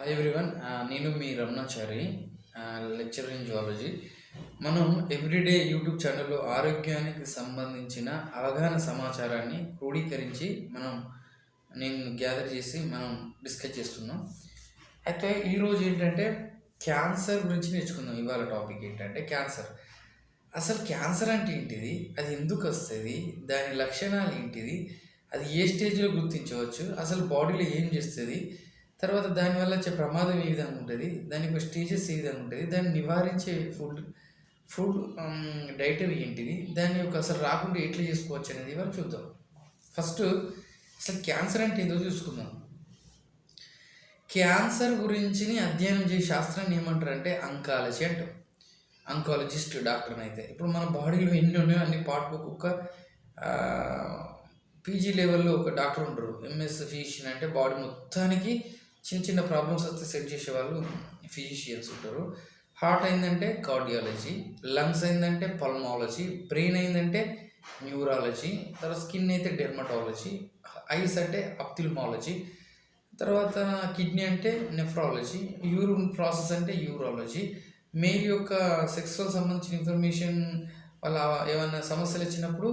Hi everyone నేను మీ Ramanachari lecturer in zoology మనం ఎవ్రీడే యూట్యూబ్ ఛానల్లో ఆరోగ్యానికి సంబంధించిన అవగాహన సమాచారాన్ని క్రోడీకరించి మనం నేను గ్యాదర్ చేసి మనం డిస్కస్ చేస్తున్నాం. అయితే ఈరోజు ఏంటంటే క్యాన్సర్ గురించి నేర్చుకుందాం. ఇవాళ టాపిక్ ఏంటంటే క్యాన్సర్ అసలు క్యాన్సర్ అంటే ఏంటిది? అది ఎందుకు వస్తుంది? దాని లక్షణాలు ఏంటిది? అది ఏ స్టేజ్లో గుర్తించవచ్చు? అసలు బాడీలో ఏం చేస్తుంది? తర్వాత దానివల్ల వచ్చే ప్రమాదం ఏ విధంగా ఉంటుంది? దాని యొక్క స్టేజెస్ ఏ విధంగా ఉంటుంది? దాన్ని నివారించే ఫుడ్ ఫుడ్ డైటరీ ఏంటిది? దాని యొక్క అసలు రాకుండా ఎట్లా చేసుకోవచ్చు అనేది ఇవాళ చూద్దాం. ఫస్ట్ అసలు క్యాన్సర్ అంటే ఏదో చూసుకుందాం. క్యాన్సర్ గురించిని అధ్యయనం చేసే శాస్త్రాన్ని ఏమంటారు అంటే అంకాలజీ అంటాం. అంకాలజిస్ట్ డాక్టర్ని అయితే ఇప్పుడు మన బాడీలో ఎన్ని ఉన్నాయో అన్ని పాటు ఒక్కొక్క పీజీ లెవెల్లో ఒక డాక్టర్ ఉంటారు. ఎంఎస్ ఫిజిషియన్ అంటే బాడీ మొత్తానికి చిన్న చిన్న ప్రాబ్లమ్స్ వస్తే సెట్ చేసే వాళ్ళు ఫిజిషియన్స్ ఉంటారు. హార్ట్ అయిందంటే కార్డియాలజీ లంగ్స్ అయిందంటే పల్మాలజీ బ్రెయిన్ అయిందంటే న్యూరాలజీ తర్వాత స్కిన్ అయితే డెర్మటాలజీ ఐస్ అంటే అప్తిల్మాలజీ తర్వాత కిడ్నీ అంటే నెఫ్రాలజీ యూరిన్ ప్రాసెస్ అంటే యూరాలజీ మెయిల్ యొక్క సెక్స్వల్ సంబంధించిన ఇన్ఫర్మేషన్ వాళ్ళ ఏమైనా సమస్యలు వచ్చినప్పుడు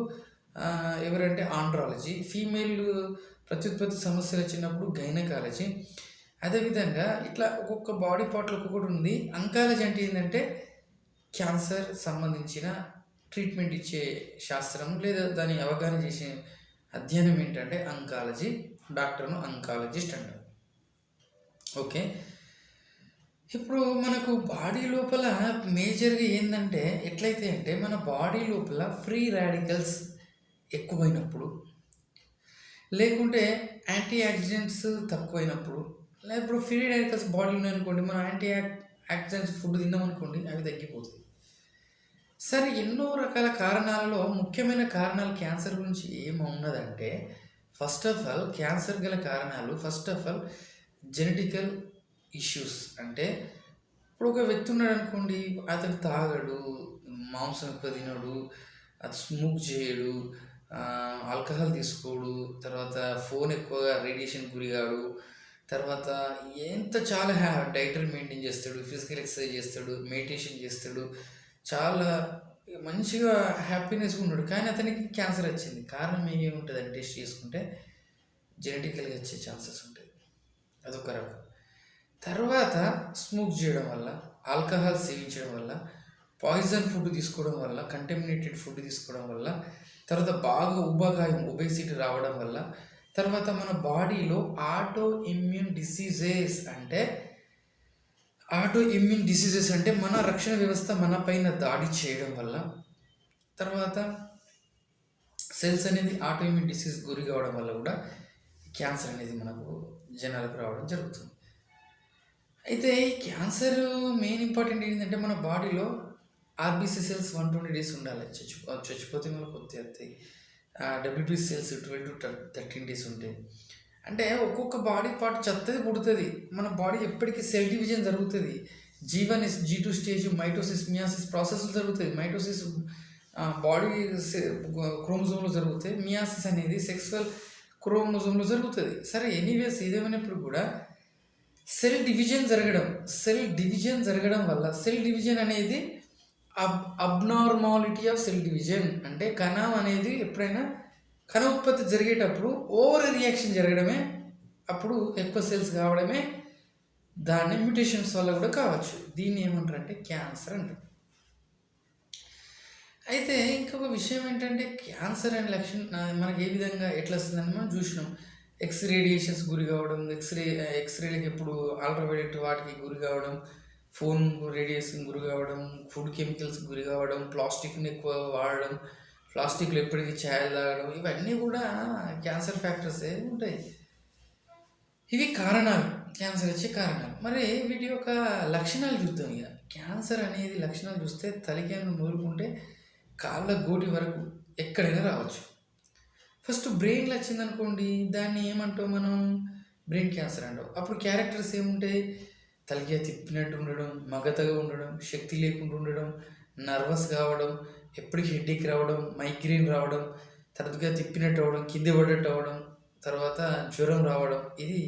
ఎవరంటే ఆండ్రాలజీ ఫీమేల్ ప్రత్యుత్పత్తి సమస్యలు వచ్చినప్పుడు గైనకాలజీ అదేవిధంగా ఇట్లా ఒక్కొక్క బాడీ పార్ట్లో ఒక్కొక్కటి ఉంది. అంకాలజీ అంటే ఏంటంటే క్యాన్సర్ సంబంధించిన ట్రీట్మెంట్ ఇచ్చే శాస్త్రం లేదా దాని అవగాహన చేసే అధ్యయనం ఏంటంటే అంకాలజీ డాక్టర్ను అంకాలజిస్ట్ అంటారు. ఓకే? ఇప్పుడు మనకు బాడీ లోపల మేజర్గా ఏంటంటే ఎట్లయితే అంటే మన బాడీ లోపల ఫ్రీ రాడికల్స్ ఎక్కువైనప్పుడు లేకుంటే యాంటీ ఆక్సిడెంట్స్ తక్కువైనప్పుడు లేదు ఇప్పుడు ఫ్రీ రాడికల్స్ బాడీలో ఉన్నాయనుకోండి మనం యాంటీ యాక్సిడెంట్స్ ఫుడ్ తిన్నామనుకోండి అవి తగ్గిపోతాయి సరే ఎన్నో రకాల కారణాలలో ముఖ్యమైన కారణాలు క్యాన్సర్ గురించి ఏమున్నదంటే ఫస్ట్ ఆఫ్ ఆల్ క్యాన్సర్ గల కారణాలు first of all genetical issues. అంటే ఇప్పుడు ఒక వ్యక్తి ఉన్నాడు అనుకోండి అతను తాగడు మాంసం ఎక్కువ తినడు అది స్మోక్ చేయడు ఆల్కహాల్ తీసుకోడు తర్వాత ఫోన్ ఎక్కువగా రేడియేషన్ గురిగాడు తర్వాత ఎంత చాలా హ్యా డైటరీ మెయింటైన్ చేస్తాడు ఫిజికల్ ఎక్సర్సైజ్ చేస్తాడు మెడిటేషన్ చేస్తాడు. చాలా మంచిగా హ్యాపీనెస్గా ఉన్నాడు. కానీ అతనికి క్యాన్సర్ వచ్చింది. కారణం ఏముంటుంది అని టెస్ట్ చేసుకుంటే జెనెటికల్గా వచ్చే ఛాన్సెస్ ఉంటాయి. అదొక రకం. తర్వాత స్మోక్ చేయడం వల్ల ఆల్కహాల్ సేవించడం వల్ల పాయిజన్ ఫుడ్ తీసుకోవడం వల్ల కంటమినేటెడ్ ఫుడ్ తీసుకోవడం వల్ల తర్వాత బాగా ఉబకాయం ఒబేసిటీ రావడం వల్ల తర్వాత మన బాడీలో ఆటో ఇమ్యూన్ డిసీజెస్ అంటే ఆటో ఇమ్యూన్ డిసీజెస్ అంటే మన రక్షణ వ్యవస్థ మన పైన దాడి చేయడం వల్ల తర్వాత సెల్స్ అనేది ఆటో ఇమ్యూన్ డిసీజ్ గురి కావడం వల్ల కూడా క్యాన్సర్ అనేది మనకు జనాలకు రావడం జరుగుతుంది. అయితే ఈ క్యాన్సర్ మెయిన్ ఇంపార్టెంట్ ఏంటంటే మన బాడీలో RBC cells one twenty days ఉండాలి. చచ్చిపో చచ్చిపోతే మనకు కొద్ది వస్తాయి WBC cells twelve to thirteen days ఉంటాయి అంటే ఒక్కొక్క బాడీ పార్ట్ చెత్తది పుడుతుంది. మన బాడీ ఎప్పటికీ సెల్ డివిజన్ జరుగుతుంది. Jeevan is G two stage mitosis meiosis process జరుగుతుంది మైటోసిస్ బాడీ క్రోమోజోమ్లో జరుగుతాయి. మియాసిస్ అనేది సెక్సువల్ క్రోమోజోమ్లో జరుగుతుంది. సరే ఎనీవేస్ ఏదేమైనప్పుడు కూడా సెల్ డివిజన్ జరగడం సెల్ డివిజన్ జరగడం వల్ల సెల్ డివిజన్ అనేది అబ్ అబ్నార్మాలిటీ ఆఫ్ సెల్ డివిజన్. అంటే కణం అనేది ఎప్పుడైనా కణ ఉత్పత్తి జరిగేటప్పుడు ఓవర్ రియాక్షన్ జరగడమే అప్పుడు ఎక్కువ సెల్స్ కావడమే దాన్ని మ్యూటేషన్స్ వల్ల కూడా కావచ్చు. దీన్ని ఏమంటారు అంటే క్యాన్సర్ అంటారు. అయితే ఇంకొక విషయం ఏంటంటే క్యాన్సర్ అనే లక్షణం మనకి ఏ విధంగా ఎట్లా వస్తుందని మనం చూసినాం. ఎక్స్ రేడియేషన్స్ గురి కావడం ఎక్స్రే ఎక్స్రేలకు ఎప్పుడు అల్ట్రావైలెట్ వాటికి గురి కావడం ఫోన్ రేడియేషన్ గురి కావడం ఫుడ్ కెమికల్స్ గురి కావడం ప్లాస్టిక్ని ఎక్కువ వాడడం ప్లాస్టిక్లు ఎప్పటికీ ఛాయలు తాగడం ఇవన్నీ కూడా క్యాన్సర్ ఫ్యాక్టర్సే ఉంటాయి. ఇవి కారణాలు క్యాన్సర్ వచ్చే కారణాలు. మరి వీటి యొక్క లక్షణాలు చూద్దాం ఇక. క్యాన్సర్ అనేది లక్షణాలు చూస్తే తలికాయను నూరుకుంటే కాళ్ళ గోటి వరకు ఎక్కడైనా రావచ్చు. ఫస్ట్ బ్రెయిన్లో వచ్చిందనుకోండి దాన్ని ఏమంటాం మనం? బ్రెయిన్ క్యాన్సర్ అంటాం. అప్పుడు క్యారెక్టర్స్ ఏముంటాయి? తలకి తిప్పినట్టు ఉండడం మగతగా ఉండడం శక్తి లేకుండా ఉండడం నర్వస్ కావడం ఎప్పటికీ హెడ్ఏక్ రావడం మైగ్రేన్ రావడం తరచుగా తిప్పినట్టు అవ్వడం కింద పడ్డట్టు అవ్వడం తర్వాత జ్వరం రావడం ఇది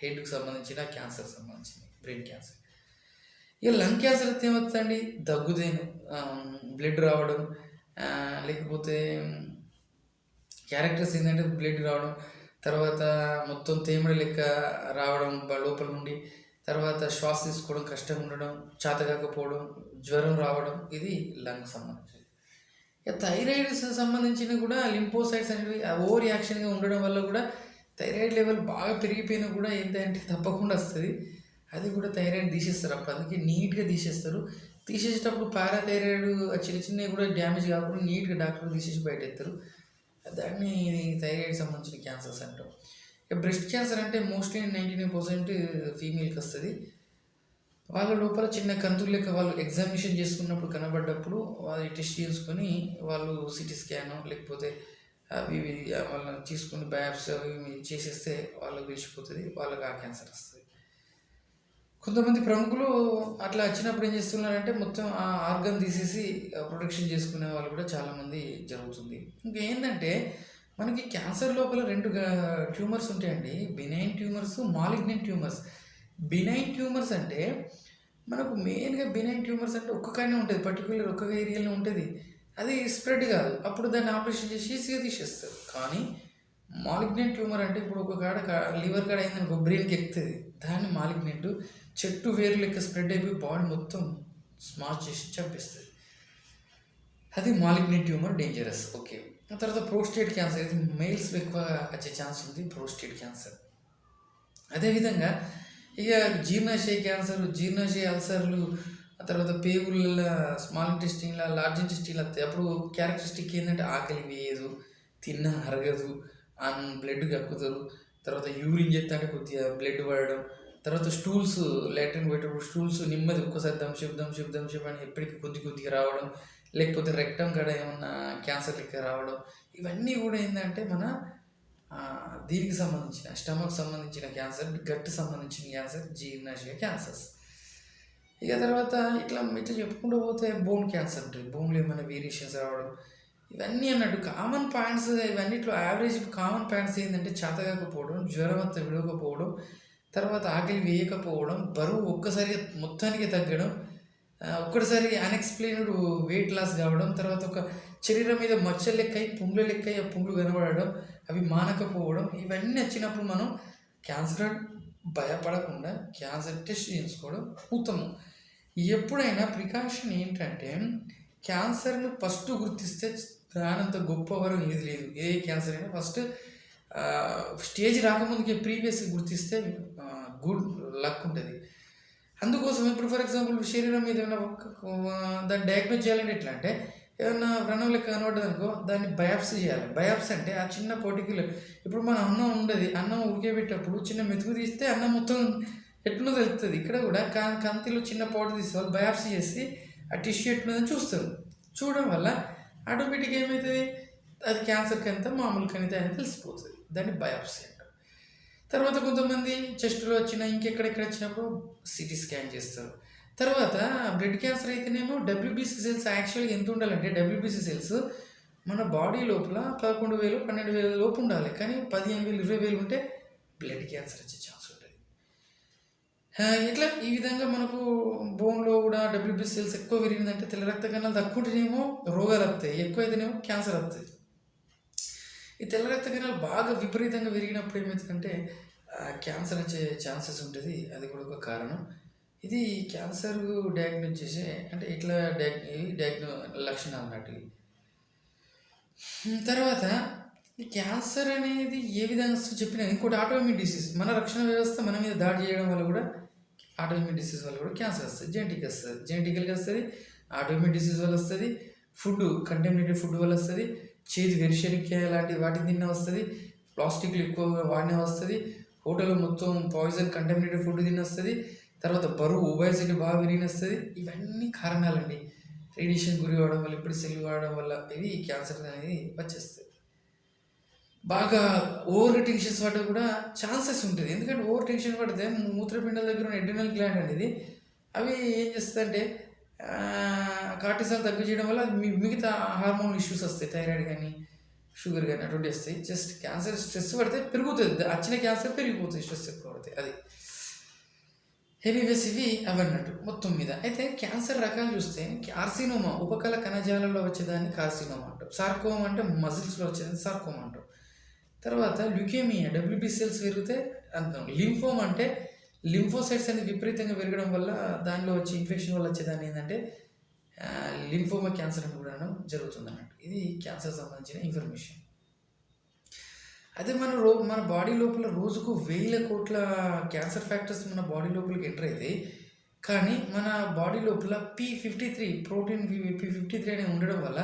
హెడ్కి సంబంధించిన క్యాన్సర్ సంబంధించింది బ్రెయిన్ క్యాన్సర్ ఇక లంగ్ క్యాన్సర్ అయితే ఏమవుతుందండి దగ్గుదేను బ్లడ్ రావడం లేకపోతే క్యారెక్టర్స్ ఏంటంటే బ్లడ్ రావడం తర్వాత మొత్తం తేమడ లెక్క రావడం లోపల నుండి తర్వాత శ్వాస తీసుకోవడం కష్టంగా ఉండడం చాతకాకపోవడం జ్వరం రావడం ఇది లంగ్ సంబంధించింది ఇక థైరాయిడ్స్ సంబంధించిన కూడా లింపోసైడ్స్ అనేవి ఓవర్ యాక్షన్గా ఉండడం వల్ల కూడా థైరాయిడ్ లెవెల్ బాగా పెరిగిపోయినా కూడా ఏంటంటే తప్పకుండా వస్తుంది. అది కూడా థైరాయిడ్ తీసేస్తారు. అప్పుడు అందుకే నీట్గా తీసేస్తారు. తీసేసేటప్పుడు పారాథైరాయిడ్ చిన్న చిన్నవి కూడా డ్యామేజ్ కాకుండా నీట్గా డాక్టర్ తీసేసి బయట ఎత్తారు దాన్ని థైరాయిడ్ సంబంధించిన క్యాన్సర్స్ అంటాం. బ్రెస్ట్ క్యాన్సర్ అంటే మోస్ట్లీ నైంటీ నైన్ పర్సెంట్ ఫీమేల్కి వస్తుంది. వాళ్ళ లోపల చిన్న కంతులు లెక్క వాళ్ళు ఎగ్జామినేషన్ చేసుకున్నప్పుడు కనబడ్డప్పుడు వాళ్ళు టెస్ట్ చేసుకొని వాళ్ళు సిటీ స్కాన్ లేకపోతే అవి ఇవి వాళ్ళని తీసుకుని బ్యాబ్స్ అవి చేసేస్తే వాళ్ళకి తెలిసిపోతుంది వాళ్ళకి ఆ క్యాన్సర్ వస్తుంది. కొంతమంది ప్రముఖులు అట్లా వచ్చినప్పుడు ఏం చేస్తున్నారంటే మొత్తం ఆ ఆర్గన్ తీసేసి ప్రొటెక్షన్ చేసుకునే వాళ్ళు కూడా చాలామంది జరుగుతుంది. ఇంకా ఏంటంటే మనకి క్యాన్సర్ లోపల రెండు ట్యూమర్స్ ఉంటాయండి. Benign tumours malignant tumours. Benign tumours అంటే మనకు మెయిన్గా బినైన్ ట్యూమర్స్ అంటే ఒక్కగానే ఉంటుంది. పర్టికులర్ ఒక్క ఏరియాలో ఉంటుంది. అది స్ప్రెడ్ కాదు. అప్పుడు దాన్ని ఆపరేషన్ చేసి ఈజీగా తీసేస్తారు. కానీ మాలిగ్నెంట్ ట్యూమర్ అంటే ఇప్పుడు ఒక కాడ లివర్ కాడ అయిందనుకో బ్రెయిన్కి ఎక్కుతుంది. దాన్ని మాలిగ్నెంట్ చెట్టు వేరు లెక్క స్ప్రెడ్ అయిపోయి బాడీ మొత్తం స్మాష్ చేసి చంపేస్తుంది. అది మాలిగ్నెంట్ ట్యూమర్ డేంజరస్. ఓకే. ఆ తర్వాత ప్రోస్టేట్ క్యాన్సర్ ఇది మెయిల్స్ ఎక్కువ వచ్చే ఛాన్స్ ఉంది ప్రోస్టేట్ క్యాన్సర్ అదేవిధంగా ఇక జీర్ణాశయ క్యాన్సర్ జీర్ణాశయ అల్సర్లు ఆ తర్వాత పేగుల స్మాల్ ఇంటెస్టిన్ల లార్జ్ ఇంటెస్టిన్ల అప్పుడు క్యారెక్టరిస్టిక్ ఏంటంటే ఆకలి వేయదు తిన్న అరగదు అన్ బ్లడ్ కక్కుతారు తర్వాత యూరిన్ చేస్తే అంటే కొద్దిగా బ్లడ్ పడడం తర్వాత స్టూల్స్ లాట్రిన్ పోయేటప్పుడు స్టూల్స్ నెమ్మది ఒక్కసారి దంశప్ దంశప్ దంశప్ అని ఎప్పటికీ కొద్ది కొద్దిగా రావడం లేకపోతే రెక్టం కాడ ఏమన్నా క్యాన్సర్ లెక్క రావడం ఇవన్నీ కూడా ఏంటంటే మన దీనికి సంబంధించిన స్టమక్ సంబంధించిన క్యాన్సర్ గట్టు సంబంధించిన క్యాన్సర్ జీర్ణాశయ క్యాన్సర్స్ ఇక తర్వాత ఇట్లా ఇట్లా చెప్పుకుంటూ పోతే బోన్ క్యాన్సర్ ఉంటుంది బోన్లో ఏమైనా వేరియేషన్స్ రావడం ఇవన్నీ అన్నట్టు కామన్ పాయింట్స్ ఇవన్నిట్లో యావరేజ్ కామన్ పాయింట్స్ ఏంటంటే చేతకాకపోవడం జ్వరం అంతా విడవకపోవడం తర్వాత ఆకలి వేయకపోవడం బరువు ఒక్కసారిగా మొత్తానికి తగ్గడం ఒక్కసారి అన్ఎక్స్ప్లెయిన్డ్ వెయిట్ లాస్ కావడం తర్వాత ఒక శరీరం మీద మచ్చలు లెక్క అయి లెక్కయి లెక్క అయి ఆ పుండ్లు కనబడడం అవి మానకపోవడం ఇవన్నీ వచ్చినప్పుడు మనం క్యాన్సర్ భయపడకుండా క్యాన్సర్ టెస్ట్ చేయించుకోవడం ఉత్తమం. ఎప్పుడైనా ప్రికాషన్ ఏంటంటే క్యాన్సర్ను ఫస్ట్ గుర్తిస్తే దానంత గొప్ప వరం ఏది లేదు. ఏ క్యాన్సర్ అయినా ఫస్ట్ స్టేజ్ రాకముందుకే ప్రీవియస్ గుర్తిస్తే గుడ్ లక్ ఉంటుంది. అందుకోసం ఇప్పుడు ఫర్ ఎగ్జాంపుల్ శరీరం మీద ఏమైనా ఒక- దాన్ని డయాగ్నోజ్ చేయాలంటే ఎట్లా అంటే ఏమైనా వ్రణం లెక్క కనబడ్డది అనుకో దాన్ని బయాప్సీ చేయాలి. బయాప్సీ అంటే ఆ చిన్న పొటికలు ఇప్పుడు మన అన్నం ఉండదు అన్నం ఉడికేబెట్టేటప్పుడు చిన్న మెతుకు తీస్తే అన్నం మొత్తం ఎట్లుందో తెలుస్తుంది ఇక్కడ కూడా కా కంతిలో చిన్న పౌడర్ తీసుకోవాలి బయాప్సీ చేసి ఆ టిష్యూ ఎట్లుందని చూస్తారు. చూడడం వల్ల ఆటోమేటిక్గా ఏమవుతుంది అది క్యాన్సర్ ఎంత మామూలు కనిత అని తెలిసిపోతుంది. దాన్ని బయాప్సీ తర్వాత కొంతమంది చెస్ట్లో వచ్చిన ఇంకెక్కడెక్కడ వచ్చినప్పుడు సిటీ స్కాన్ చేస్తారు. తర్వాత బ్లడ్ క్యాన్సర్ అయితేనేమో డబ్ల్యూబీసీ సెల్స్ యాక్చువల్గా ఎంత ఉండాలంటే డబ్ల్యూబీసీ సెల్స్ మన బాడీ లోపల పదకొండు వేలు పన్నెండు వేల లోపు ఉండాలి. కానీ పదిహేను వేలు ఇరవై వేలు ఉంటే బ్లడ్ క్యాన్సర్ వచ్చే ఛాన్స్ ఉంటుంది. ఇట్లా ఈ విధంగా మనకు బోన్లో కూడా డబ్ల్యూబీసీ సెల్స్ ఎక్కువ పెరిగిందంటే తెల్ల రక్త కణాలు తక్కువ ఉంటేనేమో రోగాలు వస్తాయి. ఎక్కువ అయితేనేమో క్యాన్సర్ వస్తుంది ఈ తెల్ల రక్త కణాలు బాగా విపరీతంగా పెరిగినప్పుడు ఏమవుతుందంటే క్యాన్సర్ వచ్చే ఛాన్సెస్ ఉంటుంది అది కూడా ఒక కారణం. ఇది క్యాన్సర్ డయాగ్నోస్ చేసే అంటే ఇట్లా డయాగ్ డయాగ్నో లక్షణాలు అన్నట్టు. తర్వాత ఈ క్యాన్సర్ అనేది ఏ విధంగా చెప్పినా చెప్పిన ఇంకోటి ఆటోమిక్ డిసీజ్ మన రక్షణ వ్యవస్థ మన మీద దాడి చేయడం వల్ల కూడా ఆటోమిక్ డిసీజ్ వల్ల కూడా క్యాన్సర్ వస్తుంది జెనటిక్ వస్తుంది. జెనటికల్గా వస్తుంది ఆటోమిక్ డిసీజ్ వల్ల వస్తుంది ఫుడ్ కంటెమినేటెడ్ ఫుడ్ వల్ల వస్తుంది. చేతి వెరిషరికాయ లాంటి వాటిని తిన్న వస్తుంది ప్లాస్టిక్లు ఎక్కువగా వాడినే వస్తుంది హోటల్లో మొత్తం పాయిజన్ కంటామినేటెడ్ ఫుడ్ తినొస్తుంది తర్వాత బరువు ఒబైసిటీ బాగా పెరిగిన వస్తుంది ఇవన్నీ కారణాలండి. రేడియేషన్ గురి అవ్వడం వల్ల ఇప్పుడు సెల్ వాడడం వల్ల ఇది క్యాన్సర్ అనేది వచ్చేస్తుంది. బాగా ఓవర్ టెన్షన్స్ పడ్డ కూడా ఛాన్సెస్ ఉంటుంది. ఎందుకంటే ఓవర్ టెన్షన్ పడితే మూత్రపిండాల దగ్గర ఉన్న ఎడ్రినల్ గ్లాండ్ అనేది అవి ఏం చేస్తుందంటే కార్టిసాల్ తగ్గించడం చేయడం వల్ల మిగతా హార్మోన్ ఇష్యూస్ వస్తాయి థైరాయిడ్ కానీ షుగర్ కానీ అటువంటి వస్తాయి. జస్ట్ క్యాన్సర్ స్ట్రెస్ పడితే పెరుగుతుంది. వచ్చిన క్యాన్సర్ పెరిగిపోతుంది స్ట్రెస్ ఎక్కువ పడితే. అది. ఎనీవేస్ ఇవి అవన్నట్టు మొత్తం మీద. అయితే క్యాన్సర్ రకాలు చూస్తే కార్సినోమా ఉపకల కణజాలలో వచ్చేదాన్ని కార్సినోమా అంటాం. సార్కోమా అంటే మజిల్స్లో వచ్చేదాన్ని సార్కోమా అంటాం. తర్వాత ల్యూకేమియా డబ్ల్యూబీ సెల్స్ పెరిగితే అంటాం. లింఫోమ్ అంటే లింఫోసైట్స్ అనేది విపరీతంగా పెరగడం వల్ల దానిలో వచ్చే ఇన్ఫెక్షన్ వల్ల వచ్చేదాన్ని ఏంటంటే లింఫోమా క్యాన్సర్ అని కూడా జరుగుతుంది అన్నట్టు. ఇది క్యాన్సర్ సంబంధించిన ఇన్ఫర్మేషన్. అదే మన రో మన బాడీ లోపల రోజుకు వేల కోట్ల క్యాన్సర్ ఫ్యాక్టర్స్ మన బాడీ లోపలికి ఎంటర్ అయితే కానీ మన బాడీ లోపల P fifty three protein P fifty three అనేది ఉండడం వల్ల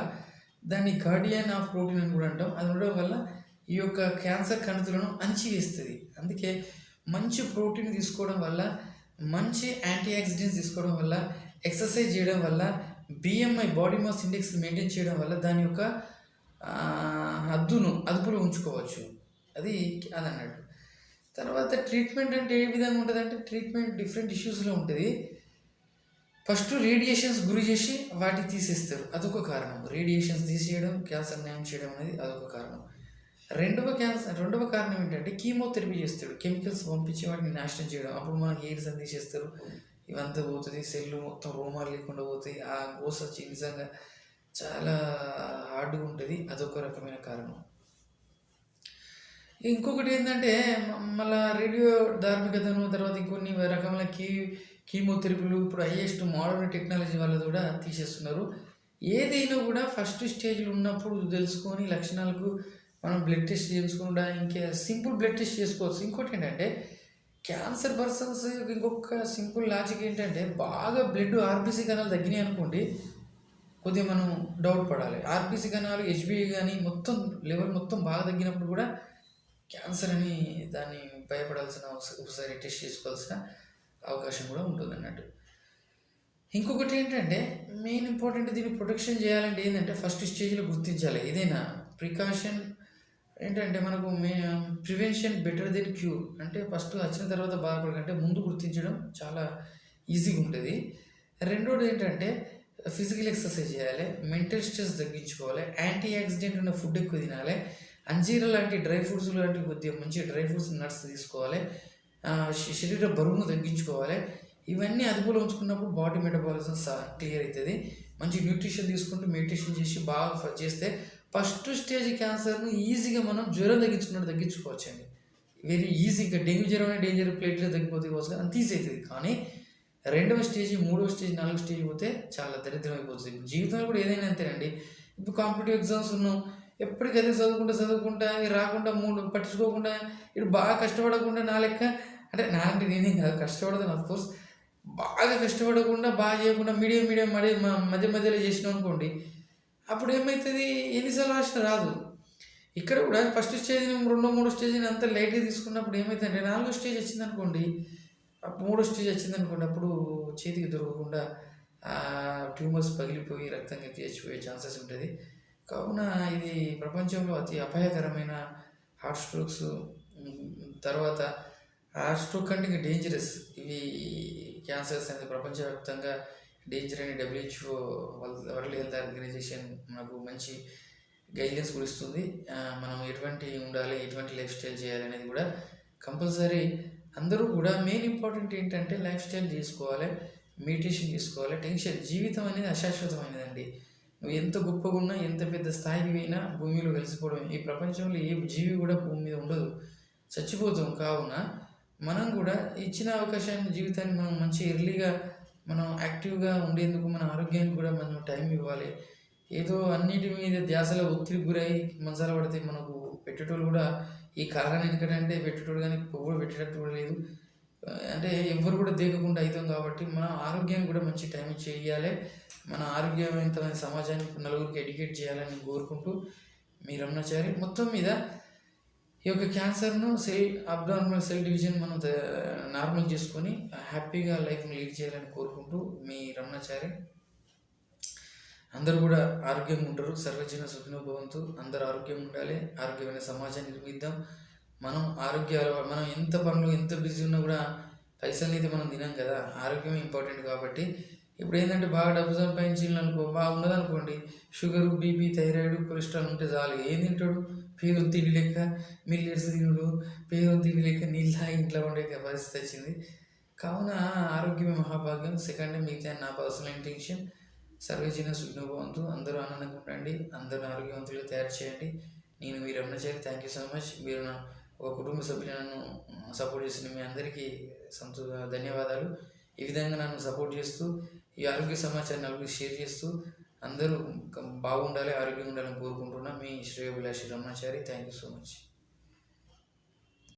దాన్ని గార్డియన్ ఆఫ్ ప్రోటీన్ అని కూడా అంటాం. అది ఉండడం వల్ల ఈ యొక్క క్యాన్సర్ కణుతులను అణిచివేస్తుంది. అందుకే మంచి ప్రోటీన్ తీసుకోవడం వల్ల మంచి యాంటీ ఆక్సిడెంట్స్ తీసుకోవడం వల్ల ఎక్సర్సైజ్ చేయడం వల్ల BMI body mass index maintain చేయడం వల్ల దాని యొక్క హద్దును అదుపులో ఉంచుకోవచ్చు. అది అది అన్నట్టు తర్వాత ట్రీట్మెంట్ అంటే ఏ విధంగా ఉంటుంది అంటే ట్రీట్మెంట్ డిఫరెంట్ ఇష్యూస్లో ఉంటుంది. ఫస్ట్ రేడియేషన్స్ గురి చేసి వాటిని తీసేస్తారు. అదొక కారణం. రేడియేషన్స్ తీసేయడం క్యాన్సర్ న్యాయం చేయడం అనేది అదొక కారణం. రెండవ క్యాన్సర్ రెండవ కారణం ఏంటంటే కీమోథెరపీ చేస్తాడు. కెమికల్స్ పంపించి వాటిని నాశనం చేయడం. అప్పుడు మన హెయిర్స్ అన్ని చేస్తారు ఇవంతా పోతుంది సెల్లు మొత్తం రోమాలు లేకుండా పోతాయి. ఆ గోస నిజంగా చాలా హార్డ్గా ఉంటుంది. అదొక రకమైన కారణం. ఇంకొకటి ఏంటంటే మళ్ళీ మళ్ళా రేడియో ధార్మికతను తర్వాత ఇంకొన్ని రకమైన కీ కీమోథెరపీలు ఇప్పుడు హైయెస్ట్ మోడర్న్ టెక్నాలజీ వల్ల కూడా తీసేస్తున్నారు. ఏదైనా కూడా ఫస్ట్ స్టేజ్లో ఉన్నప్పుడు తెలుసుకొని లక్షణాలకు మనం బ్లడ్ టెస్ట్ చేసుకుండా ఇంకా సింపుల్ బ్లడ్ టెస్ట్ చేసుకోవచ్చు. ఇంకోటి ఏంటంటే క్యాన్సర్ పర్సన్స్ ఇంకొక సింపుల్ లాజిక్ ఏంటంటే బాగా బ్లడ్ ఆర్బీసీ కణాలు తగ్గినాయి అనుకోండి కొద్దిగా మనం డౌట్ పడాలి. ఆర్బీసీ కణాలు హెచ్బిఐ కానీ మొత్తం లెవెల్ మొత్తం బాగా తగ్గినప్పుడు కూడా క్యాన్సర్ అని దాన్ని భయపడాల్సిన ఒకసారి టెస్ట్ చేసుకోవాల్సిన అవకాశం కూడా ఉంటుంది అన్నట్టు ఇంకొకటి ఏంటంటే మెయిన్ ఇంపార్టెంట్ దీన్ని ప్రొటెక్షన్ చేయాలంటే ఏంటంటే ఫస్ట్ స్టేజ్లో గుర్తించాలి. ఏదైనా ప్రికాషన్ ఏంటంటే మనకు మే ప్రివెన్షన్ బెటర్ దెన్ క్యూర్ అంటే ఫస్ట్ వచ్చిన తర్వాత బాధపడకంటే ముందు గుర్తించడం చాలా ఈజీగా ఉంటుంది. రెండోది ఏంటంటే ఫిజికల్ ఎక్సర్సైజ్ చేయాలి. మెంటల్ స్ట్రెస్ తగ్గించుకోవాలి. యాంటీ యాక్సిడెంట్ ఉన్న ఫుడ్ ఎక్కువ తినాలి. అంజీరా లాంటి డ్రై ఫ్రూట్స్ లాంటి కొద్దిగా మంచి డ్రై ఫ్రూట్స్ నట్స్ తీసుకోవాలి. శరీర బరువును తగ్గించుకోవాలి. ఇవన్నీ అదుపులో ఉంచుకున్నప్పుడు బాడీ మెటబాలిజం క్లియర్ అవుతుంది. మంచి న్యూట్రిషన్ తీసుకుంటూ మెడిటేషన్ చేసి బాగా చేస్తే ఫస్ట్ స్టేజ్ క్యాన్సర్ను ఈజీగా మనం జ్వరం తగ్గించుకున్నట్టు తగ్గించుకోవచ్చు అండి వెరీ ఈజీగా డెంగ్యూ జ్వరం అనే డేంజర్ ప్లేట్లో తగ్గిపోతే కోసం అంత ఈజీ అవుతుంది. కానీ రెండవ స్టేజ్ మూడవ స్టేజ్ నాలుగో స్టేజ్ పోతే చాలా దరిద్రం అయిపోతుంది. జీవితంలో కూడా ఏదైనా అంతేనండి. ఇప్పుడు కాంపిటేటివ్ ఎగ్జామ్స్ ఉన్నాం. ఎప్పటికైతే చదువుకుంటా చదువుకుంటా రాకుండా మూడు పట్టించుకోకుండా ఇటు బాగా కష్టపడకుండా నా లెక్క అంటే నా అంటే నేనేం కాదు కష్టపడతాను అఫ్ కోర్స్ బాగా కష్టపడకుండా బాగా చేయకుండా మీడియం మీడియం మధ్య మధ్యలో చేసినాం అనుకోండి అప్పుడు ఏమవుతుంది ఎన్నిసార్లు రాసిన రాదు. ఇక్కడ కూడా ఫస్ట్ స్టేజ్ రెండో మూడో స్టేజ్ని అంత లైట్గా తీసుకున్నప్పుడు ఏమవుతుందంటే నాలుగో స్టేజ్ వచ్చింది అనుకోండి మూడో స్టేజ్ వచ్చింది అనుకోండి అప్పుడు చేతికి దొరకకుండా ట్యూమర్స్ పగిలిపోయి రక్తం ఎక్కి చచ్చిపోయే ఛాన్సెస్ ఉంటుంది. కావున ఇది ప్రపంచంలో అతి అపాయకరమైన హార్ట్ స్ట్రోక్స్ తర్వాత హార్ట్ స్ట్రోక్ అంటే ఇంకా డేంజరస్ ఇవి క్యాన్సర్స్ అనేది ప్రపంచవ్యాప్తంగా డేంజర్ అని డబ్ల్యూహెచ్ఓ వరల్డ్ హెల్త్ ఆర్గనైజేషన్ మనకు మంచి గైడ్లైన్స్ కూడా ఇస్తుంది. మనం ఎటువంటి ఉండాలి ఎటువంటి లైఫ్ స్టైల్ చేయాలి అనేది కూడా కంపల్సరీ అందరూ కూడా మెయిన్ ఇంపార్టెంట్ ఏంటంటే లైఫ్ స్టైల్ తీసుకోవాలి మెడిటేషన్ తీసుకోవాలి టెన్షన్ జీవితం అనేది అశాశ్వతమైనదండి. నువ్వు ఎంత గొప్పగా ఉన్నా ఎంత పెద్ద స్థాయికి పోయినా భూమిలో కలిసిపోవడం ఈ ప్రపంచంలో ఏ జీవి కూడా భూమి మీద ఉండదు. చచ్చిపోతాం కావున మనం కూడా ఇచ్చిన అవకాశాన్ని జీవితాన్ని మనం మంచి ఎర్లీగా మనం యాక్టివ్గా ఉండేందుకు మన ఆరోగ్యానికి కూడా మనం టైం ఇవ్వాలి. ఏదో అన్నిటి మీద ధ్యాసలో ఒత్తిడికి గురై మంచాల పడితే మనకు పెట్టేటోళ్ళు కూడా ఈ కాలాన్ని ఎందుకంటే పెట్టేటోడు కానీ ఎవరు పెట్టేటట్టు కూడా లేదు. అంటే ఎవరు కూడా దేగకుండా అవుతాం కాబట్టి మన ఆరోగ్యానికి కూడా మంచి టైం చేయాలి. మన ఆరోగ్యవంతమైన సమాజాన్ని నలుగురికి ఎడ్యుకేట్ చేయాలని కోరుకుంటూ మీ రమణాచారి మొత్తం మీద ఈ యొక్క క్యాన్సర్ను సెల్ అబ్నార్మల్ సెల్ డివిజన్ మనం నార్మల్ చేసుకొని హ్యాపీగా లైఫ్ని లీడ్ చేయాలని కోరుకుంటూ మీ రమణాచారి. అందరూ కూడా ఆరోగ్యంగా ఉంటారు. సర్వజన సుఖినోభవంతు అందరూ ఆరోగ్యంగా ఉండాలి. ఆరోగ్యమైన సమాజాన్ని నిర్మిద్దాం. మనం ఆరోగ్య మనం ఎంత పనులు ఎంత బిజీ ఉన్నా కూడా పైసలు అయితే మనం తినాం కదా. ఆరోగ్యం ఇంపార్టెంట్ కాబట్టి. ఇప్పుడు ఏంటంటే బాగా డబ్బు సంపాదించాలనుకో బాగా ఉన్నదనుకోండి అనుకోండి షుగర్ బీపీ థైరాయిడ్ కొలెస్ట్రాల్ ఉంటే చాలు. ఏం తింటాడు? పేరు తిండి లెక్క మిల్లెట్స్ తినుడు పేరు తిండి లెక్క నీళ్ళ ఇంట్లో ఉండే పరిస్థితి వచ్చింది. కావున ఆరోగ్యమే మహాభాగ్యం. సెకండ్ మిగతా నా పర్సనల్ ఇంటెన్షన్. సర్వేజన సుఖభవంతు అందరూ ఆనందంగా ఉండండి. అందరూ ఆరోగ్యవంతులు తయారు చేయండి. నేను మీరు Ramanachari. Thank you so much మీరు నా ఒక కుటుంబ సభ్యులను సపోర్ట్ చేసిన మీ అందరికీ సంతో ధన్యవాదాలు. ఈ విధంగా నన్ను సపోర్ట్ చేస్తూ ఈ ఆరోగ్య సమాచారం నలుగురు షేర్ చేస్తూ అందరూ బాగుండాలి ఆరోగ్యంగా ఉండాలని కోరుకుంటున్నా మీ శ్రేయోభిలాషి Ramanachari. Thank you so much